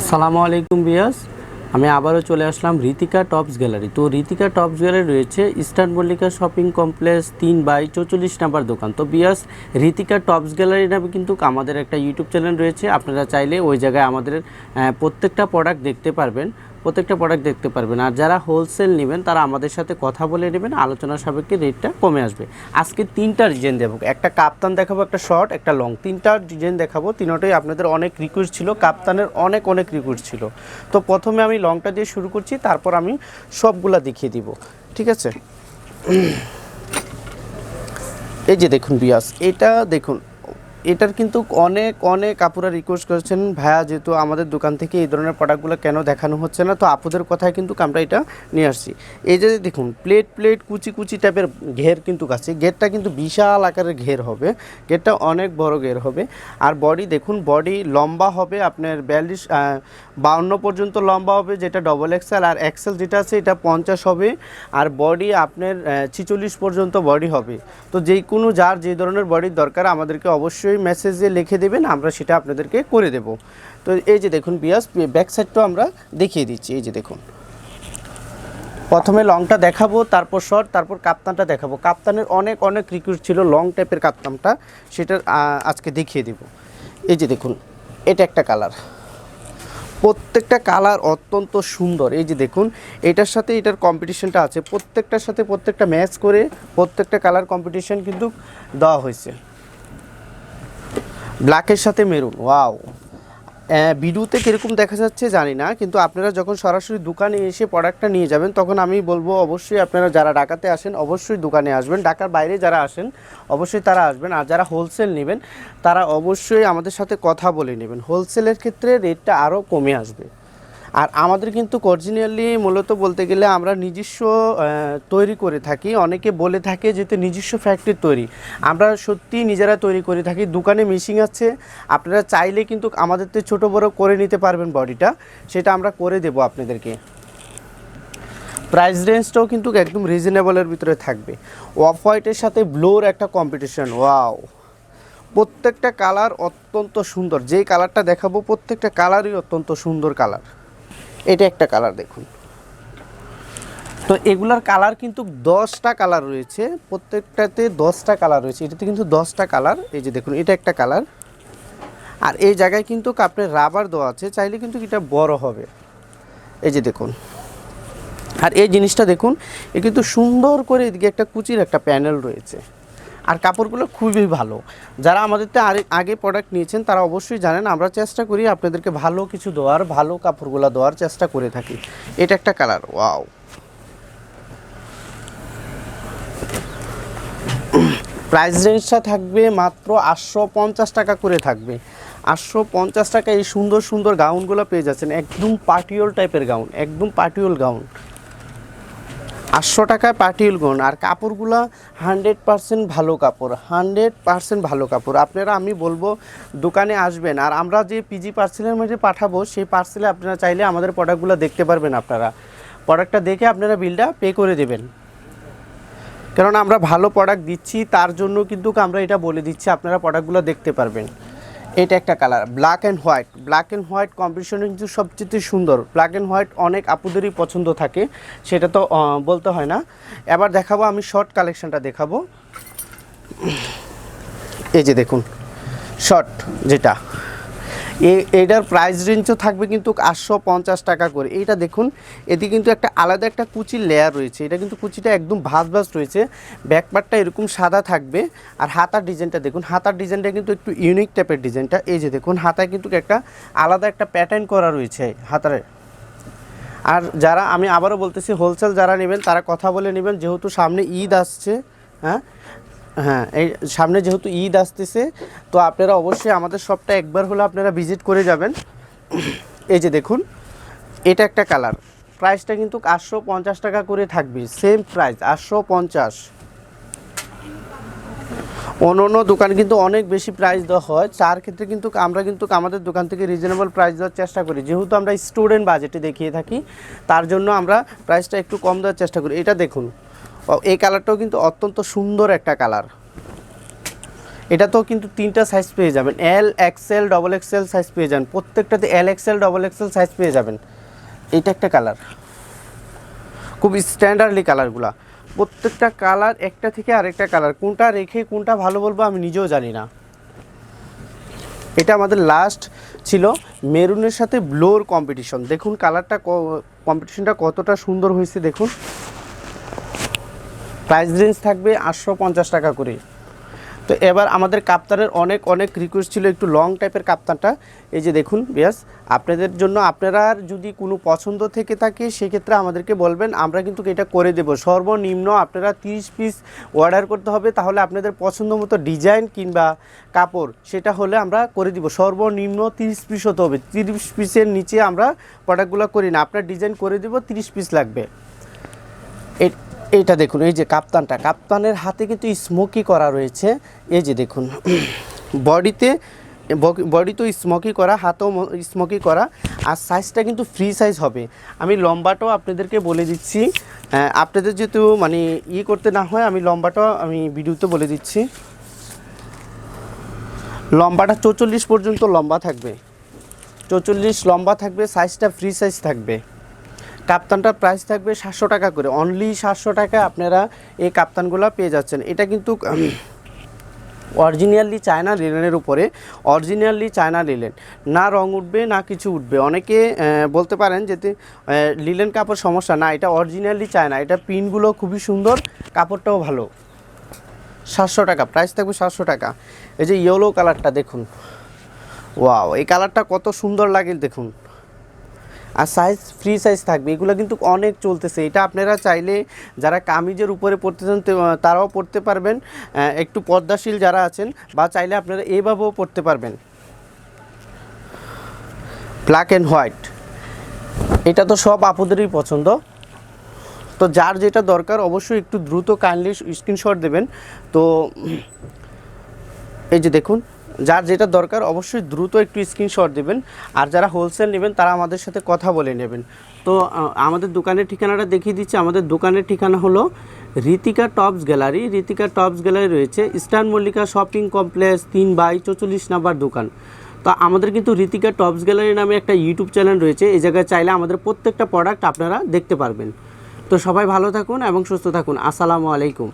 আসসালামু আলাইকুম বিয়াস আমি আবারও চলে আসলাম রীতিকা টপস গ্যালারি। তো রীতিকা টপস গ্যালারি রয়েছে ইস্টার্ন মল্লিকা শপিং কমপ্লেক্স তিন বাই চৌচল্লিশ নাম্বার দোকান। তো বিয়াস রীতিকা টপস গ্যালারি নামে কিন্তু আমাদের একটা ইউটিউব চ্যানেল রয়েছে। আপনারা চাইলে ওই জায়গায় আমাদের প্রত্যেকটা প্রোডাক্ট দেখতে পারবেন। প্রত্যেকটা প্রোডাক্ট দেখতে পারবেন। আর যারা হোলসেল নেবেন, তারা আমাদের সাথে কথা বলে নেবেন, আলোচনা সাপেক্ষে রেটটা কমে আসবে। আজকে তিনটা ডিজাইন দেবো। একটা কাপ্তান দেখাবো, একটা শর্ট একটা লং তিনটা ডিজাইন দেখাবো। তিনটাই আপনাদের অনেক রিকোয়েস্ট ছিল, কাপ্তানের অনেক অনেক রিকোয়েস্ট ছিল। তো প্রথমে আমি লংটা দিয়ে শুরু করছি, তারপর আমি সবগুলা দেখিয়ে দিব। ঠিক আছে? এই যে দেখুন বিয়াস, এটা দেখুন এটার কিন্তু অনেক অনেক আপুরা রিকোয়েস্ট করেছেন, ভাইয়া, যেহেতু আমাদের দোকান থেকে এই ধরনের প্রোডাক্টগুলো কেন দেখানো হচ্ছে না? তো আপুদের কথায় কিন্তু আমরা এটা নিয়ে আসছি। এই যে দেখুন প্লেট প্লেট কুচি কুচি টাইপের ঘের কিন্তু কাছে ঘেরটা কিন্তু বিশাল আকারের ঘের হবে। ঘেরটা অনেক বড় ঘের হবে। আর বডি দেখুন বডি লম্বা হবে, আপনার বিয়াল্লিশ বাউন্ন পর্যন্ত লম্বা হবে, যেটা ডবল এক্সেল আর এক্সেল যেটা আছে, এটা পঞ্চাশ হবে। আর বডি আপনার ছিচল্লিশ পর্যন্ত বডি হবে। তো যেই কোনো, যার যে ধরনের বডির দরকার, আমাদেরকে অবশ্যই মেসেজে লিখে দেবেন, আমরা সেটা আপনাদেরকে করে দেব। তো এই যে দেখুন বিয়াস ব্যাক সাইডটাও আমরা দেখিয়ে দিচ্ছি, এই যে দেখুন। প্রথমে লংটা দেখাবো, তারপর শর্ট তারপর কাপ্তানটা দেখাবো। কাপ্তানের অনেক অনেক রিকোয়েস্ট ছিল লং টাইপের কাপ্তানটা সেটা আজকে দেখিয়ে দেব। এই যে দেখুন, এটা একটা কালার প্রত্যেকটা কালার অত্যন্ত সুন্দর। এই যে দেখুন, এটার সাথে এটার কম্পিটিশনটা আছে। প্রত্যেকটার সাথে প্রত্যেকটা ম্যাচ করে প্রত্যেকটা কালার কম্পিটিশন কিন্তু দেওয়া হয়েছে। ব্ল্যাকের সাথে মেরুন ওয়াও ভিডিওতে কীরকম দেখা যাচ্ছে জানি না, কিন্তু আপনারা যখন সরাসরি দোকানে এসে প্রোডাক্টটা নিয়ে যাবেন, তখন আমি বলব অবশ্যই আপনারা যারা ঢাকাতে আসেন, অবশ্যই দোকানে আসবেন। ঢাকার বাইরে যারা আসেন, অবশ্যই তারা আসবেন। আর যারা হোলসেল নেবেন, তারা অবশ্যই আমাদের সাথে কথা বলে নেবেন। হোলসেলের ক্ষেত্রে রেটটা আরও কমে আসবে। আর আমাদের কিন্তু অরিজিনালি মূলত বলতে গেলে আমরা নিজস্ব তৈরি করে থাকি। অনেকে বলে থাকে যেহেতু নিজস্ব ফ্যাক্টরি তৈরি। আমরা সত্যি নিজেরা তৈরি করে থাকি। দোকানে মেশিন আছে। আপনারা চাইলে কিন্তু আমাদের তো ছোটো বড়ো করে নিতে পারবেন বডিটা সেটা আমরা করে দেব আপনাদেরকে। প্রাইস রেঞ্জটাও কিন্তু একদম রিজনেবলের ভিতরে থাকবে। অফ হোয়াইটের সাথে ব্লোর একটা কম্পিটিশন ওয়াও প্রত্যেকটা কালার অত্যন্ত সুন্দর। যেই কালারটা দেখাবো, প্রত্যেকটা কালারই অত্যন্ত সুন্দর কালার এটা একটা কালার দেখুন। তো এগুলার কালার কিন্তু দশটা কালার রয়েছে, প্রত্যেকটাতে দশটা কালার রয়েছে, এটাতে কিন্তু দশটা কালার এই যে দেখুন, এটা একটা কালার আর এই জায়গায় কিন্তু আপনার রাবার দেওয়া আছে, চাইলে কিন্তু এটা বড় হবে। এই যে দেখুন। আর এই জিনিসটা দেখুন, এ কিন্তু সুন্দর করে এদিকে একটা কুচির একটা প্যানেল রয়েছে। আর কাপড়গুলো খুবই ভালো। যারা আমাদের তো আগে প্রোডাক্ট নিয়েছেন, তারা অবশ্যই জানেন, আমরা চেষ্টা করি আপনাদেরকে ভালো কিছু দেওয়ার, ভালো কাপড়গুলো দেওয়ার চেষ্টা করে থাকি। এটা একটা কালার ওয়াও প্রাইস রেঞ্জটা থাকবে মাত্র আটশো পঞ্চাশ টাকা করে থাকবে। আটশো পঞ্চাশ টাকা এই সুন্দর সুন্দর গাউনগুলো পেয়ে যাচ্ছেন। একদম পার্টিওল টাইপের গাউন একদম পার্টিওল গাউন আটশো টাকায় পার্টিওল গাউন আর কাপড়গুলো হান্ড্রেড পারসেন্ট ভালো কাপড়, হান্ড্রেড পারসেন্ট ভালো কাপড়। আপনারা, আমি বলব, দোকানে আসবেন। আর আমরা যে পিজি পার্সেলের মধ্যে পাঠাবো, সেই পার্সেলে আপনারা চাইলে আমাদের প্রোডাক্টগুলো দেখতে পারবেন আপনারা। প্রোডাক্টটা দেখে আপনারা বিলটা পে করে দেবেন। কারণ আমরা ভালো প্রোডাক্ট দিচ্ছি, তার জন্য কিন্তু আমরা এটা বলে দিচ্ছি, আপনারা প্রোডাক্টগুলো দেখতে পারবেন। এটা একটা colour black and white black and white কম্পিটিশনে কিন্তু সবচেয়ে সুন্দর। ব্ল্যাক অ্যান্ড হোয়াইট অনেক আপুদেরই পছন্দ থাকে, সেটা তো বলতে হয় না। এবার দেখাবো আমি শর্ট কালেকশনটা দেখাবো। এই যে দেখুন শর্ট যেটা। এটার প্রাইস রেঞ্জও থাকবে কিন্তু আটশো পঞ্চাশ টাকা করে। এইটা দেখুন, এটি কিন্তু একটা আলাদা একটা কুচির লেয়ার রয়েছে। এটা কিন্তু কুচিটা একদম ভাজ ভাজ রয়েছে। ব্যাকপার্টটা এরকম সাদা থাকবে। আর হাতার ডিজাইনটা দেখুন, হাতার ডিজাইনটা কিন্তু একটু ইউনিক টাইপের ডিজাইনটা এই যে দেখুন, হাতায় কিন্তু একটা আলাদা একটা প্যাটার্ন করা রয়েছে হাতারে। আর যারা, আমি আবারও বলতেছি হোলসেল যারা নেবেন, তারা কথা বলে নেবেন। যেহেতু সামনে ঈদ আসছে হ্যাঁ হ্যাঁ এই সামনে যেহেতু ঈদ আসতেছে, তো আপনারা অবশ্যই আমাদের শপটা একবার হলে আপনারা ভিজিট করে যাবেন। এই যে দেখুন, এটা একটা কালার প্রাইসটা কিন্তু আটশো পঞ্চাশ টাকা করে থাকবে সেম প্রাইস আটশো পঞ্চাশ। অন্য অন্য দোকান কিন্তু অনেক বেশি প্রাইস দেওয়া হয়। চার ক্ষেত্রে কিন্তু আমরা কিন্তু আমাদের দোকান থেকে রিজনেবল প্রাইস দেওয়ার চেষ্টা করি। যেহেতু আমরা স্টুডেন্ট বাজেটে দেখিয়ে থাকি, তার জন্য আমরা প্রাইসটা একটু কম দেওয়ার চেষ্টা করি। এটা দেখুন এই কালারটাও কিন্তু অত্যন্ত সুন্দর একটা কালার। এটা তো কিন্তু তিনটা সাইজ পেয়ে যাবেন। L XL double XL size পেয়ে যাবেন। প্রত্যেকটাতে L XL double XL size পেয়ে যাবেন। এটা একটা কালার। খুব স্ট্যান্ডার্ডলি কালারগুলা। প্রত্যেকটা কালার একটা থেকে আরেকটা কালার। কোনটা রেখে কোনটা ভালো বলব আমি নিজেও জানি না। এটা আমাদের লাস্ট ছিল মেরুনের সাথে ব্লোর কম্পিটিশন দেখুন কালারটা কম্পিটিশনটা কতটা সুন্দর হয়েছে, দেখুন। প্রাইস রেঞ্জ থাকবে আটশো পঞ্চাশ টাকা করে তো এবার আমাদের কাপ্তানের অনেক অনেক রিকোয়েস্ট ছিল একটু লং টাইপের কাপ্তানটা। এই যে দেখুন, বিয়াস, আপনাদের জন্য আপনারা যদি কোনো পছন্দ থেকে থাকে, সেক্ষেত্রে আমাদেরকে বলবেন, আমরা কিন্তু এটা করে দেব। সর্বনিম্ন আপনারা তিরিশ পিস অর্ডার করতে হবে, তাহলে আপনাদের পছন্দ মতো ডিজাইন কিংবা কাপড়, সেটা হলে আমরা করে দিব। সর্বনিম্ন তিরিশ পিস হতে হবে। তিরিশ পিসের নিচে আমরা প্রোডাক্টগুলো করি না। আপনার ডিজাইন করে দেব, তিরিশ পিস লাগবে। এ- এইটা দেখুন, এই যে কাপ্তানটা। কাপ্তানের হাতে কিন্তু স্মোকি করা রয়েছে। এই যে দেখুন, বডিতে বডি তো স্মোকি করা, হাতও স্মোকি করা, আর সাইজটা কিন্তু ফ্রি সাইজ হবে। আমি লম্বাটাও আপনাদেরকে বলে দিচ্ছি। আপনাদের যেহেতু মানে ই করতে না হয়, আমি লম্বাটাও আমি ভিডিওতে বলে দিচ্ছি। লম্বাটা চৌচল্লিশ পর্যন্ত লম্বা থাকবে। চৌচল্লিশ লম্বা থাকবে সাইজটা ফ্রি সাইজ থাকবে। কাপ্তানটার প্রাইস থাকবে সাতশো টাকা করে। অনলি সাতশো টাকা আপনারা এই কাপ্তানগুলো পেয়ে যাচ্ছেন। এটা কিন্তু অরিজিনালি চায়না লিলেনের উপরে অরিজিনালি চায়না লিলেন না রং উঠবে, না কিছু উঠবে। অনেকে বলতে পারেন যেতে লিলেন কাপড় সমস্যা না, এটা অরিজিনালি চায়না এটা পিনগুলো খুবই সুন্দর, কাপড়টাও ভালো। সাতশো টাকা প্রাইস থাকবে সাতশো টাকা। এই যে ইয়েলো কালারটা দেখুন। ওয়াও এই কালারটা কত সুন্দর লাগে দেখুন। আর সাইজ ফ্রি সাইজ থাকবে। এগুলো কিন্তু অনেক চলতেছে। এটা আপনারা চাইলে যারা কামিজের উপরে পড়তে চান তারাও পড়তে পারবেন। একটু পর্দাশীল যারা আছেন, বা চাইলে আপনারা এইভাবেও পড়তে পারবেন। ব্ল্যাক অ্যান্ড হোয়াইট এটা তো সব আপুদেরই পছন্দ। তো যার যেটা দরকার, অবশ্যই একটু দ্রুত কাইন্ডলি স্ক্রিনশট দেবেন। তো, এই যে দেখুন। যার যেটা দরকার অবশ্যই দ্রুত একটু স্ক্রিনশট দেবেন। আর যারা হোলসেল নেবেন, তারা আমাদের সাথে কথা বলে নেবেন। তো আমাদের দোকানের ঠিকানাটা দেখিয়ে দিচ্ছি। আমাদের দোকানের ঠিকানা হলো Ritika tops gallery. Ritika tops gallery রয়েছে ইস্টার্ন মল্লিকা শপিং কমপ্লেক্স তিন বাই চৌচল্লিশ নাম্বার দোকান। তো, আমাদের কিন্তু রীতিকা টপস গ্যালারি নামে একটা ইউটিউব চ্যানেল রয়েছে। এই জায়গায় চাইলে আমাদের প্রত্যেকটা প্রোডাক্ট আপনারা দেখতে পারবেন। তো, সবাই ভালো থাকুন এবং সুস্থ থাকুন। আসসালামু আলাইকুম।